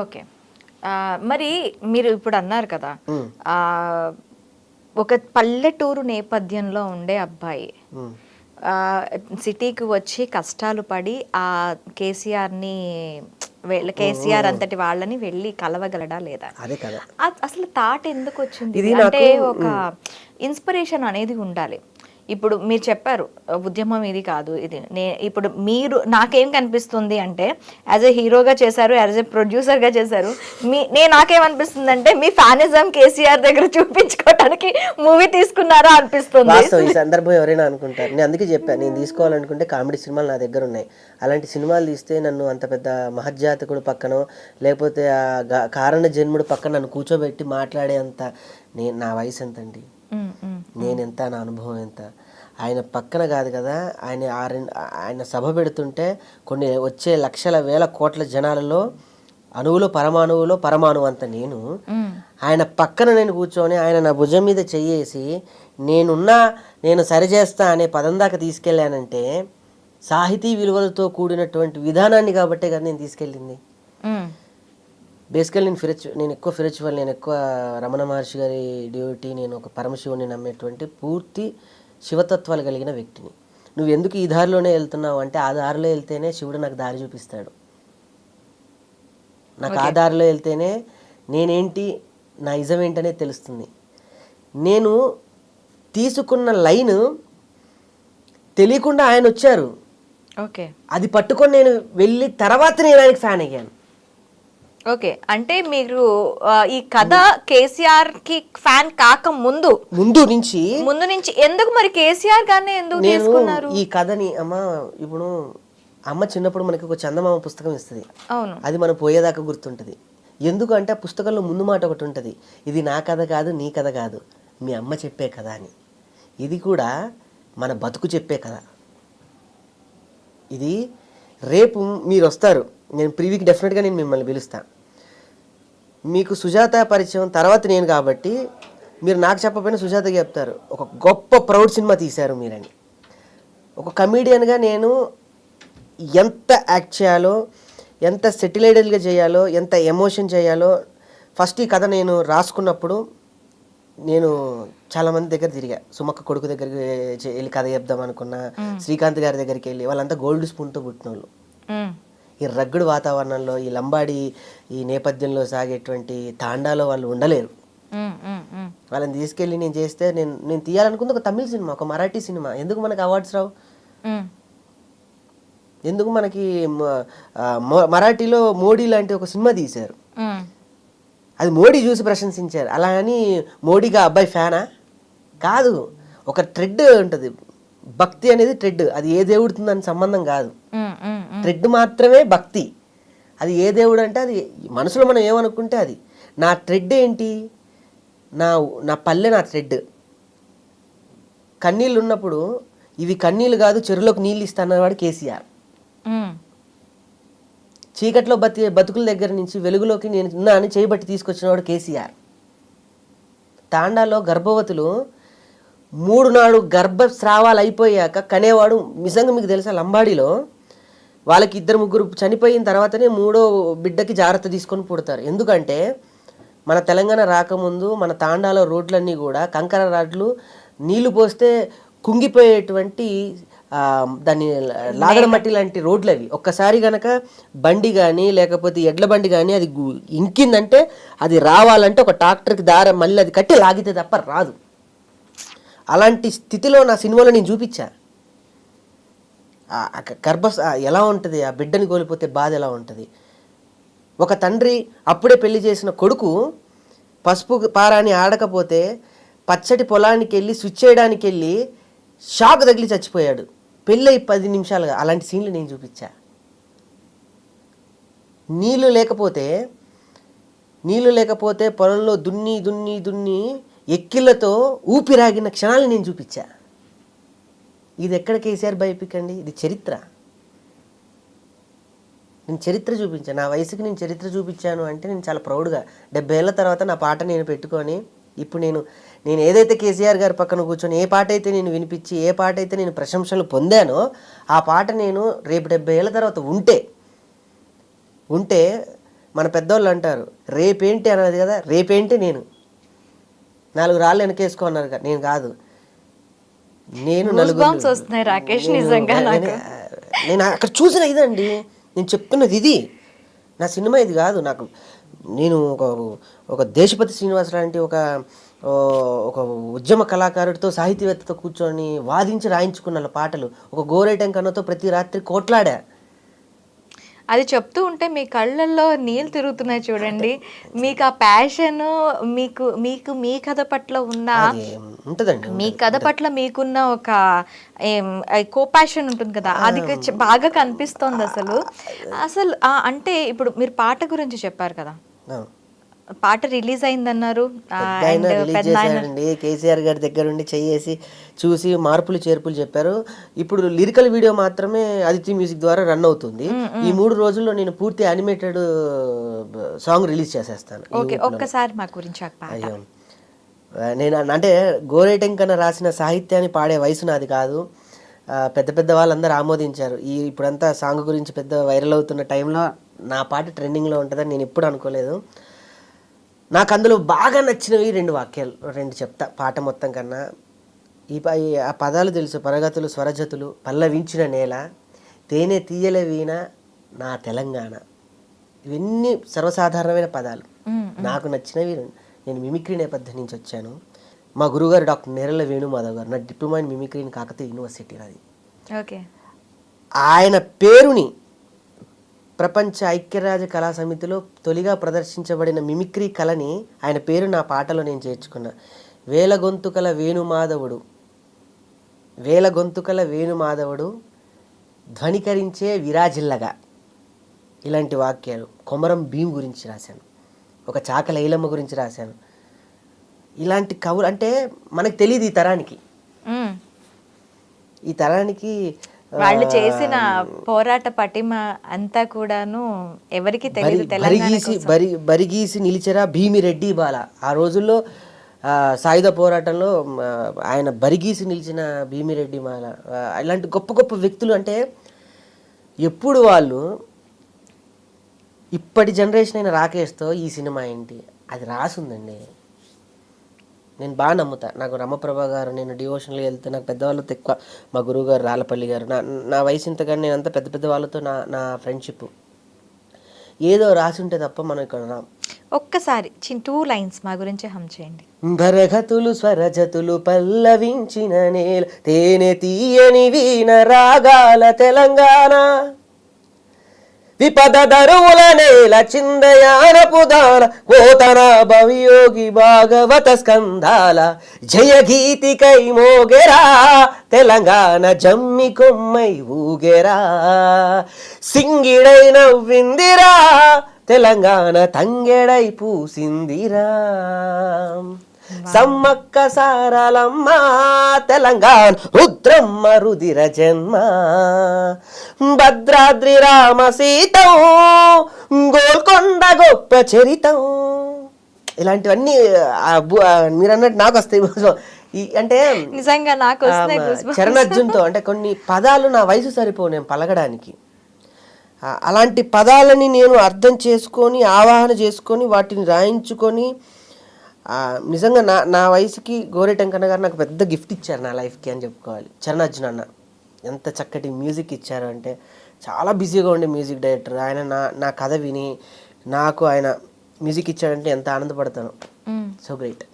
Okay. మరి మీరు ఇప్పుడు అన్నారు కదా ఒక పల్లెటూరు నేపథ్యంలో ఉండే అబ్బాయి సిటీకి వచ్చి కష్టాలు పడి ఆ కేసీఆర్ని కేసీఆర్ అంతటి వాళ్ళని వెళ్ళి కలవగలడా లేదా? అసలు థాట్ ఎందుకు వచ్చింది? అంటే ఒక ఇన్స్పిరేషన్ అనేది ఉండాలి. ఇప్పుడు మీరు చెప్పారు ఉద్యమం ఇది కాదు ఇది నే ఇప్పుడు మీరు నాకేం కనిపిస్తుంది అంటే యాజ్ ఎ హీరోగా చేశారు యాజ్ ఎ ప్రొడ్యూసర్గా చేశారు మీ నేను నాకేమనిపిస్తుంది అంటే మీ ఫ్యానిజం కేసీఆర్ దగ్గర చూపించుకోవడానికి మూవీ తీసుకున్నారా అనిపిస్తుంది. ఈ సందర్భం ఎవరైనా అనుకుంటారు. నేను అందుకే చెప్పాను నేను తీసుకోవాలనుకుంటే కామెడీ సినిమాలు నా దగ్గర ఉన్నాయి. అలాంటి సినిమాలు తీస్తే నన్ను అంత పెద్ద మహజ్జాతకుడు పక్కనో లేకపోతే ఆ కారణ జన్ముడు పక్కన నన్ను కూర్చోబెట్టి మాట్లాడే అంత నేను నా వయసు ఎంతండి? ఎంత నా అనుభవం ఎంత? ఆయన పక్కన కాదు కదా ఆయన ఆ ఆయన సభ పెడుతుంటే కొన్ని వచ్చే లక్షల వేల కోట్ల జనాలలో అణువులో పరమాణువులో పరమాణువు అంత నేను. ఆయన పక్కన నేను కూర్చొని ఆయన నా భుజం మీద చెయ్యేసి నేనున్నా నేను సరిచేస్తా అనే పదం దాకా తీసుకెళ్ళానంటే సాహితీ విలువలతో కూడినటువంటి విధానాన్ని కాబట్టే కదా నేను తీసుకెళ్ళింది. బేసికల్ నేను ఫిరచ్ నేను ఎక్కువ ఫిరచువల్ నేను ఎక్కువ రమణ మహర్షి గారి డ్యూటీ నేను ఒక పరమశివుని నమ్మేటువంటి పూర్తి శివతత్వాలు కలిగిన వ్యక్తిని. నువ్వు ఎందుకు ఈ దారిలోనే వెళ్తున్నావు అంటే ఆ దారిలో వెళ్తేనే శివుడు నాకు దారి చూపిస్తాడు. నాకు ఆ దారిలో వెళ్తేనే నేనేంటి నా ఇజం ఏంటనేది తెలుస్తుంది. నేను తీసుకున్న లైన్ తెలియకుండా ఆయన వచ్చారు. ఓకే అది పట్టుకొని నేను వెళ్ళి తర్వాత నేను ఆయనకి ఫ్యాన్ అయ్యాను. ఓకే. అంటే మీరు ఈ కథ కేసీఆర్కి ఫ్యాన్ కాక ముందు ముందు నుంచి ముందు నుంచి ఎందుకు మరి కేసీఆర్ గానే ఎందుకు నేను తీసుకున్నారు? ఈ కథని అమ్మ ఇప్పుడు అమ్మ చిన్నప్పుడు మనకి ఒక చందమామ పుస్తకం ఇస్తుంది. అవును. అది మనం పోయేదాకా గుర్తుంటుంది. ఎందుకంటే ఆ పుస్తకంలో ముందు మాట ఒకటి ఉంటుంది. ఇది నా కథ కాదు నీ కథ కాదు. మీ అమ్మ చెప్పే కథ అని. ఇది కూడా మన బతుకు చెప్పే కథ. ఇది రేపు మీరు వస్తారు నేను ప్రీవీకి డెఫినెట్గా నేను మిమ్మల్ని పిలుస్తాను మీకు సుజాత పరిచయం తర్వాత నేను కాబట్టి మీరు నాకు చెప్పకపోయినా సుజాతకి చెప్తారు. ఒక గొప్ప ప్రౌడ్ సినిమా తీశారు మీరని. ఒక కమీడియన్గా నేను ఎంత యాక్ట్ చేయాలో ఎంత సెటిలైడల్గా చేయాలో ఎంత ఎమోషన్ చేయాలో ఫస్ట్ ఈ కథ నేను రాసుకున్నప్పుడు నేను చాలా మంది దగ్గర తిరిగా. సుమక్క కొడుకు దగ్గరికి వెళ్ళి కథ చెప్దాం అనుకున్నా శ్రీకాంత్ గారి దగ్గరికి వెళ్ళి వాళ్ళంతా గోల్డ్ స్పూన్తో పుట్టిన వాళ్ళు ఈ రగ్గుడు వాతావరణంలో ఈ లంబాడి ఈ నేపథ్యంలో సాగేటువంటి తాండాలో వాళ్ళు ఉండలేరు. వాళ్ళని తీసుకెళ్ళి నేను చేస్తే నేను నేను తీయాలనుకుంది ఒక తమిళ సినిమా ఒక మరాఠీ సినిమా. ఎందుకు మనకి అవార్డ్స్ రావు? ఎందుకు మనకి మరాఠీలో మోడీ లాంటి ఒక సినిమా తీశారు. అది మోడీ చూసి ప్రశంసించారు. అలా అని మోడీగా అబ్బాయి ఫ్యానా? కాదు. ఒక ట్రెడ్ ఉంటుంది. భక్తి అనేది ట్రెడ్. అది ఏ దేవుడితో దాని సంబంధం కాదు. ట్రెడ్ మాత్రమే భక్తి. అది ఏ దేవుడు అంటే అది మనసులో మనం ఏమనుకుంటే అది. నా ట్రెడ్ ఏంటి? నా నా పల్లె నా ట్రెడ్ కన్నీళ్ళు ఉన్నప్పుడు ఇవి కన్నీళ్ళు కాదు చెరువులోకి నీళ్ళు ఇస్తాన్నవాడు కేసీఆర్. చీకట్లో బతి బతుకుల దగ్గర నుంచి వెలుగులోకి నేను ఉన్నా అని చేయబట్టి తీసుకొచ్చినవాడు కేసీఆర్. తాండాలో గర్భవతులు మూడు నాడు గర్భస్రావాలు అయిపోయాక కనేవాడు నిజంగా మీకు తెలుసా లంబాడీలో? వాళ్ళకి ఇద్దరు ముగ్గురు చనిపోయిన తర్వాతనే మూడో బిడ్డకి జాగ్రత్త తీసుకొని పుడతారు. ఎందుకంటే మన తెలంగాణ రాకముందు మన తాండాలో రోడ్లన్నీ కూడా కంకర రాడ్లు నీళ్ళు పోస్తే కుంగిపోయేటువంటి దాన్ని లాగడ మట్టి లాంటి రోడ్లు అవి ఒక్కసారి గనక బండి కానీ లేకపోతే ఎడ్ల బండి కానీ అది ఇంకిందంటే అది రావాలంటే ఒక ట్రాక్టర్కి దారం మళ్ళీ అది కట్టి లాగితే తప్ప రాదు. అలాంటి స్థితిలో నా సినిమాలో నేను చూపించా. గర్భ ఎలా ఉంటుంది? ఆ బిడ్డని కోల్పోతే బాధ ఎలా ఉంటుంది? ఒక తండ్రి అప్పుడే పెళ్ళి చేసిన కొడుకు పసుపు పారాని ఆడకపోతే పచ్చటి పొలానికి వెళ్ళి స్విచ్ చేయడానికి వెళ్ళి షాక్ తగిలి చచ్చిపోయాడు. పెళ్ళై పది నిమిషాలుగా. అలాంటి సీన్లు నేను చూపించా. నీళ్ళు లేకపోతే నీళ్ళు లేకపోతే పొలంలో దున్ని దున్ని దున్ని ఎక్కిళ్ళతో ఊపిరాగిన క్షణాలు నేను చూపించా. ఇది ఎక్కడ కేసీఆర్ బయోపిక్ అండి ఇది చరిత్ర. నేను చరిత్ర చూపించాను నా వయసుకి నేను చరిత్ర చూపించాను అంటే నేను చాలా ప్రౌడ్గా. డెబ్బై ఏళ్ళ తర్వాత నా పాట నేను పెట్టుకొని ఇప్పుడు నేను నేను ఏదైతే కేసీఆర్ గారి పక్కన కూర్చొని ఏ పాట అయితే నేను వినిపించి ఏ పాట అయితే నేను ప్రశంసలు పొందానో ఆ పాట నేను రేపు డెబ్బై ఏళ్ళ తర్వాత ఉంటే ఉంటే మన పెద్దోళ్ళు అంటారు రేపేంటి? అన్నది కదా రేపేంటి నేను? నాలుగు రాళ్ళు వెనకేసుకో అన్నారు నేను కాదు. నేను నలుగురు Goosebumps వస్తున్నాయి రాకేష్ నేను- నిజంగా అక్కడ చూసిన ఇదండి. నేను చెప్తున్నది ఇది. నా సినిమా ఇది కాదు. నాకు నేను ఒక ఒక దేశపతి శ్రీనివాస్ లాంటి ఒక ఒక ఉద్యమ కళాకారుడితో సాహితీవేత్తతో కూర్చొని వాదించి రాయించుకున్న పాటలు ఒక గోరేటం కన్నతో ప్రతి రాత్రి కోట్లాడా. అది చెప్తూ ఉంటే మీ కళ్ళల్లో నీళ్ళు తిరుగుతున్నాయి చూడండి. మీకు ఆ ప్యాషన్ మీకు మీకు మీ కథ పట్ల ఉన్న మీ కథ పట్ల మీకున్న ఒక ఏం కో ప్యాషన్ ఉంటుంది కదా. అది బాగా కనిపిస్తోంది అసలు. అసలు అంటే ఇప్పుడు మీరు పాట గురించి చెప్పారు కదా. పాట రిలీజ్ అయిందన్నారు. రిలీజ్ ఆయన చేశారండి కేసీఆర్ గారి దగ్గర ఉండి చెయ్యేసి చూసి మార్పులు చేర్పులు చెప్పారు. ఇప్పుడు లిరికల్ వీడియో మాత్రమే అదితి మ్యూజిక్ ద్వారా రన్ అవుతుంది. ఈ మూడు రోజుల్లో నేను పూర్తి యానిమేటెడ్ సాంగ్ రిలీజ్ చేసేస్తాను. ఓకే. ఒక్కసారి మా గురించి అయ్యో. నేను అంటే గోరేటం కన్నా రాసిన సాహిత్యాన్ని పాడే వయసు నాది కాదు. పెద్ద పెద్ద వాళ్ళందరూ ఆమోదించారు. ఈ ఇప్పుడంతా సాంగ్ గురించి పెద్ద వైరల్ అవుతున్న టైంలో నా పాట ట్రెండింగ్లో ఉంటుందని నేను ఎప్పుడు అనుకోలేదు. నాకు అందులో బాగా నచ్చినవి రెండు వాక్యాలు రెండు చెప్తా పాట మొత్తం కన్నా. ఈ ఆ పదాలు తెలుసు పరగతులు స్వరజతులు పల్లవించిన నేల తేనె తీయల వీణ నా తెలంగాణ. ఇవన్నీ సర్వసాధారణమైన పదాలు. నాకు నచ్చినవి. నేను మిమిక్రీ నేపథ్యం నుంచి వచ్చాను. మా గురుగారు డాక్టర్ నేరల వేణుమాధవ్ గారు నా diploma in mimicry in Kakatiya university నాది ఓకే. ఆయన పేరుని ప్రపంచ ఐక్యరాజ్య కళా సమితిలో తొలిగా ప్రదర్శించబడిన మిమిక్రీ కళని ఆయన పేరు నా పాటలో నేను చేర్చుకున్నా. వేల గొంతుకల వేణుమాధవుడు. వేల గొంతుకల వేణుమాధవుడు ధ్వనికరించే విరాజిల్లగా. ఇలాంటి వాక్యాలు కొమరం భీం గురించి రాశాను. ఒక చాక లైలమ్మ గురించి రాశాను. ఇలాంటి కవులు అంటే మనకు తెలియదు ఈ తరానికి. ఈ తరానికి వాళ్ళు చేసిన పోరాట పటిమ అంతా కూడాను ఎవరికి బరిగీసి బరి బరిగీసి నిలిచెరా భీమిరెడ్డి బాల ఆ రోజుల్లో ఆ, సాయుధ పోరాటంలో ఆయన బరిగీసి నిలిచిన భీమిరెడ్డి మాల ఇలాంటి గొప్ప గొప్ప వ్యక్తులు అంటే ఎప్పుడు వాళ్ళు ఇప్పటి జనరేషన్ అయిన రాకేష్తో ఈ సినిమా ఏంటి? అది రాసుందండి. నేను బాగా నమ్ముతా. నాకు రమప్రభ గారు నేను డివోషన్లో వెళ్తే నాకు పెద్దవాళ్ళతో ఎక్కువ మా గురువు గారు రాళ్ళపల్లి గారు. నా నా వయసు ఇంతగానే నేను అంతా పెద్ద పెద్ద వాళ్ళతో నా నా ఫ్రెండ్షిప్ ఏదో రాసి ఉంటే తప్ప మనం ఇక్కడ రాం. ఒక్కసారి చిన్న టూ లైన్స్ మా గురించి హమ్ చేయండి. భరగతులు స్వరజతులు పల్లవించిన నేల తేనె తీయని వీణ రాగాల తెలంగాణ. విపద దరువుల నేల చిందయానపు కోతన భవియోగి భాగవత స్కంధాల జయ గీతికై మోగెరా తెలంగాణ జమ్మి కొమ్మై ఊగెరా. సింగిడై నవ్విందిరా తెలంగాణ తంగెడై పూసిందిరా. సమ్మక్క సారలమ్మ తెలంగాణ రుద్రమ్మ రుదిర జన్మ. భద్రాద్రి రామ సీతం గోల్కొండ గొప్ప చరితం. ఇలాంటివన్నీ మీరు అన్నట్టు నాకు వస్తాయి ఈ అంటే నిజంగా నాకు. చరణార్జున్తో అంటే కొన్ని పదాలు నా వయసు సరిపోవు నేను పలకడానికి అలాంటి పదాలని నేను అర్థం చేసుకొని ఆవాహన చేసుకొని వాటిని రాయించుకొని నిజంగా నా నా వయసుకి గోరెటంకన్న గారు నాకు పెద్ద గిఫ్ట్ ఇచ్చారు నా లైఫ్కి అని చెప్పుకోవాలి. చరణార్జున్ అన్న ఎంత చక్కటి మ్యూజిక్ ఇచ్చారు అంటే చాలా బిజీగా ఉండే మ్యూజిక్ డైరెక్టర్ ఆయన నా నా కథ విని నాకు ఆయన మ్యూజిక్ ఇచ్చాడంటే ఎంత ఆనందపడతాను. So great